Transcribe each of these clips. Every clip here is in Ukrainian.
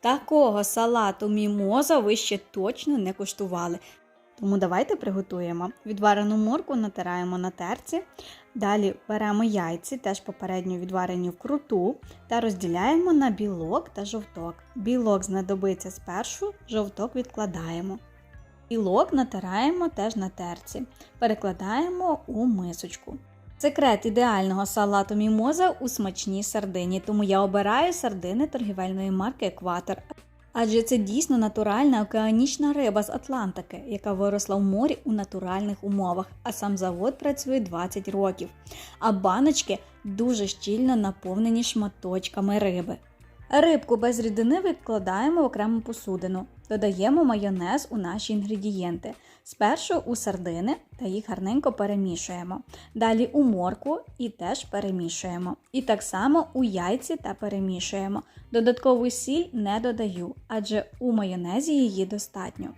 Такого салату мімоза ви ще точно не куштували. Тому давайте приготуємо. Відварену морку натираємо на терці. Далі беремо яйці, теж попередньо відварені вкруту, та розділяємо на білок та жовток. Білок знадобиться спершу, жовток відкладаємо. Білок натираємо теж на терці. Перекладаємо у мисочку. Секрет ідеального салату мімоза у смачній сардині, тому я обираю сардини торгівельної марки Екватор. Адже це дійсно натуральна океанічна риба з Атлантики, яка виросла в морі у натуральних умовах, а сам завод працює 20 років. А баночки дуже щільно наповнені шматочками риби. Рибку без рідини викладаємо в окрему посудину. Додаємо майонез у наші інгредієнти. Спершу у сардини та їх гарненько перемішуємо. Далі у морку і теж перемішуємо. І так само у яйці та перемішуємо. Додаткову сіль не додаю, адже у майонезі її достатньо.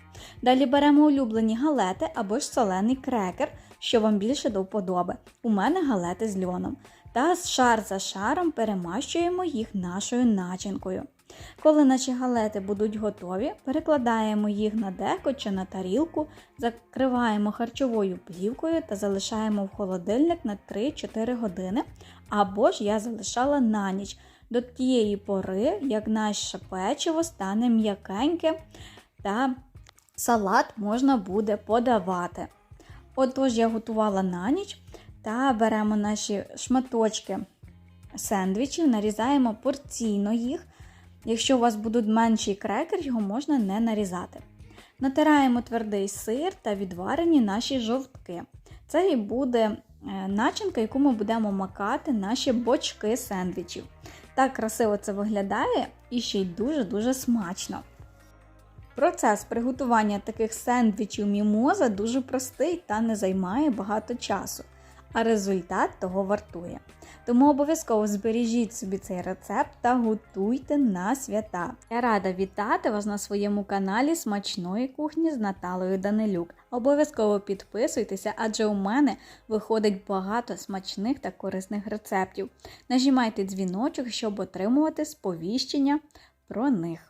Далі беремо улюблені галети або ж солений крекер, що вам більше до вподоби. У мене галети з льоном. Та шар за шаром перемащуємо їх нашою начинкою. Коли наші галети будуть готові, перекладаємо їх на деко чи на тарілку, закриваємо харчовою плівкою та залишаємо в холодильник на 3-4 години, або ж я залишала на ніч до тієї пори, як наше печиво стане м'якеньке та салат можна буде подавати. Отож, я готувала на ніч та беремо наші шматочки сендвічів, нарізаємо порційно їх. Якщо у вас будуть менший крекер, його можна не нарізати. Натираємо твердий сир та відварені наші жовтки. Це і буде е, начинка, яку ми будемо макати наші бочки сендвічів. Так красиво це виглядає і ще й дуже-дуже смачно. Процес приготування таких сендвічів мімоза дуже простий та не займає багато часу, а результат того вартує. Тому обов'язково збережіть собі цей рецепт та готуйте на свята. Я рада вітати вас на своєму каналі Смачної кухні з Наталою Данилюк. Обов'язково підписуйтеся, адже у мене виходить багато смачних та корисних рецептів. Нажимайте дзвіночок, щоб отримувати сповіщення про них.